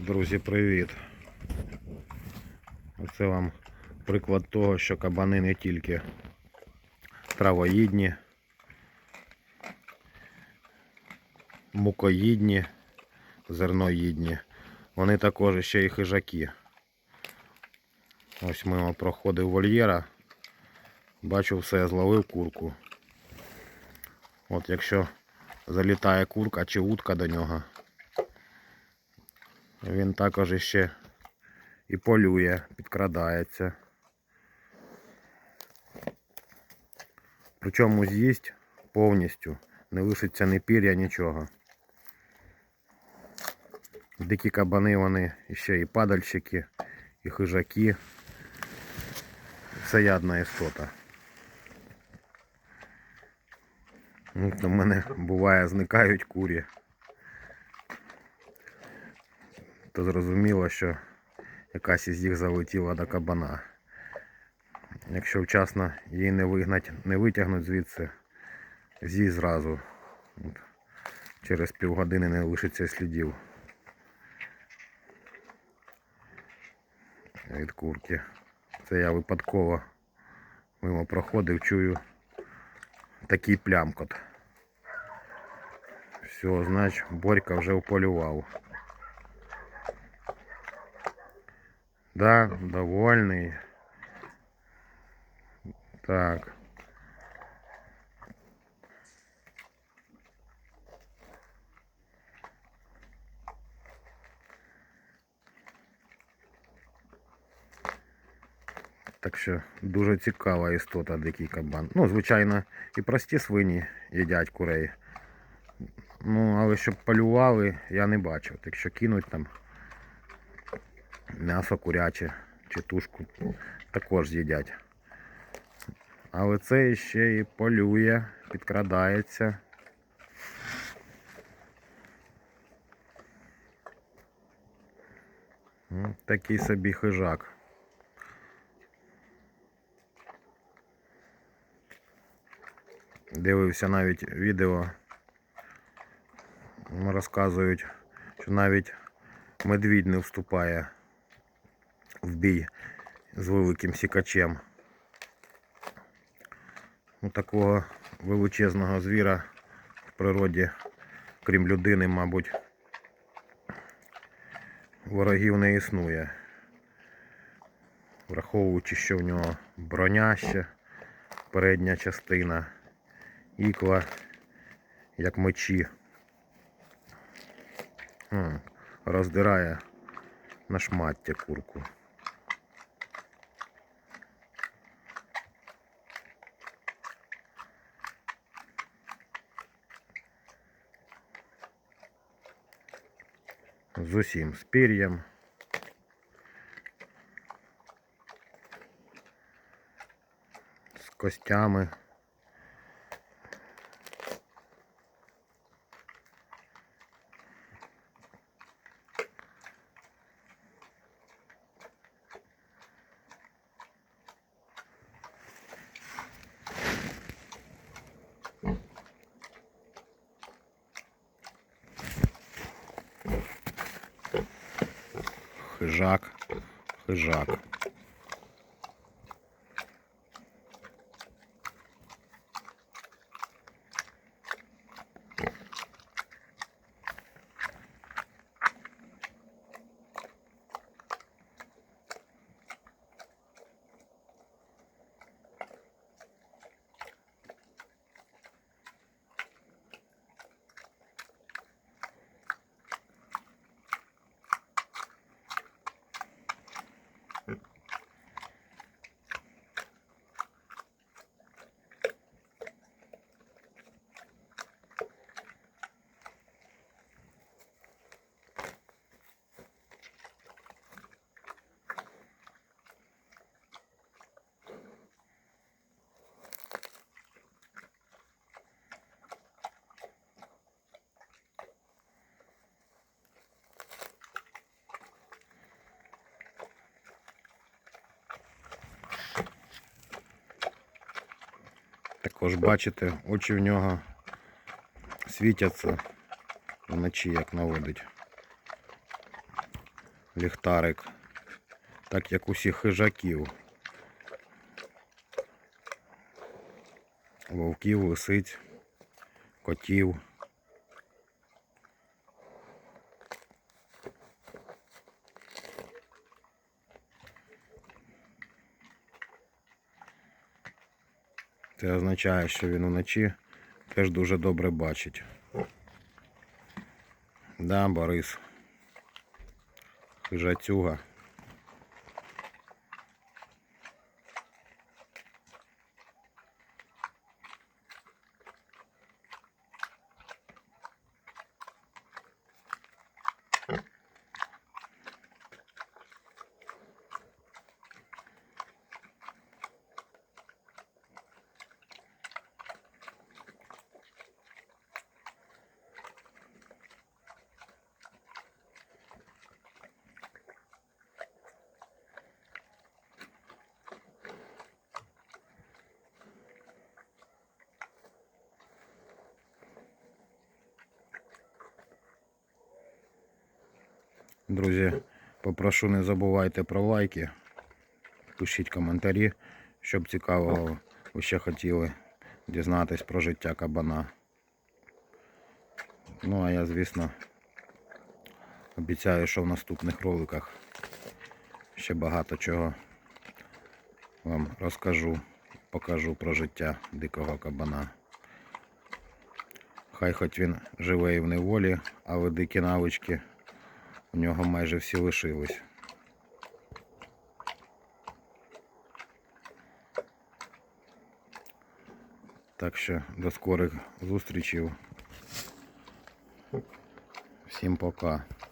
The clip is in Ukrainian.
Друзі, привіт! Оце вам приклад того, що кабани не тільки травоїдні, мукоїдні, зерноїдні. Вони також ще й хижаки. Ось мимо проходив вольєра, бачу все, зловив курку. От якщо залітає курка чи утка до нього, він також іще і полює, підкрадається. Причому з'їсть повністю, не лишиться ні пір'я, нічого. Дикі кабани вони ще і падальщики, і хижаки. Всеядна істота. Ну, У мене буває зникають курі. То зрозуміло, що якась із їх залетіла до кабана. Якщо вчасно її не вигнать, не витягнуть звідси, з'їсть зразу. От. Через півгодини не лишиться слідів. Від курки. Це я випадково мимо проходив, чую такий плямкот. Все, значить, Борька вже уполював. Да, довольний. Так. Так що дуже цікава істота дикий кабан. Ну, звичайно, і прості свині їдять курей. Ну, але щоб полювали, я не бачив. Так що кинуть там м'ясо куряче чи тушку також з'їдять. Але це ще і полює, підкрадається. Ну, Такий собі хижак. Дивився навіть відео. Розказують, що навіть медвідь не вступає в бій з великим сікачем. Ну, такого величезного звіра в природі, крім людини, мабуть, ворогів не існує. Враховуючи, що в нього броня ще, передня частина, ікла, як мечі. Роздирає на шмаття курку. З усім з пір'ям. З костями. Хижак, хижак. Також бачите, очі в нього світяться вночі, як наводить. ліхтарик, так як усіх хижаків. Вовків, лисиць, котів. Це означає, що він вночі теж дуже добре бачить. Да, Борис. Хижацюга. Друзі, попрошу не забувайте про лайки. Пишіть коментарі, щоб цікавого ви ще хотіли дізнатись про життя кабана. Ну а я, звісно, обіцяю, що в наступних роликах ще багато чого вам розкажу, покажу про життя дикого кабана. Хай хоч він живе і в неволі, але дикі навички у нього майже всі лишились. Так що до скорих зустрічей. Всім пока.